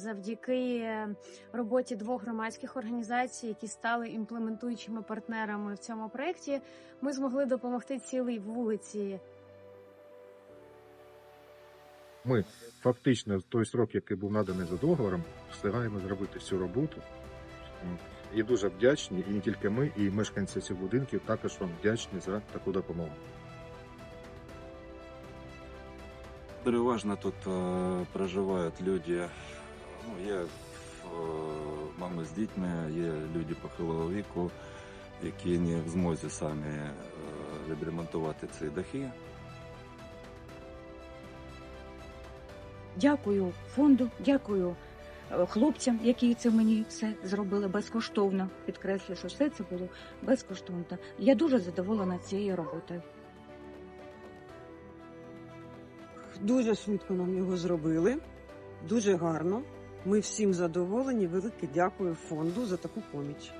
завдяки е, роботі двох громадських організацій, які стали імплементуючими партнерами в цьому проєкті, ми змогли допомогти цілій вулиці Ми фактично в той срок, який був наданий за договором, встигаємо зробити всю роботу. І дуже вдячні, і не тільки ми, і мешканці цих будинків також вам вдячні за таку допомогу. Переважно тут е, проживають люди. Ну, є е, мами з дітьми, є люди похилого віку, які не в змозі самі е, відремонтувати ці дахи. Дякую фонду, дякую е, хлопцям, які це мені все зробили безкоштовно. Підкреслю, що все це було безкоштовно. Я дуже задоволена цією роботою. Дуже швидко нам його зробили, дуже гарно. Ми всім задоволені. Велике дякую фонду за таку поміч.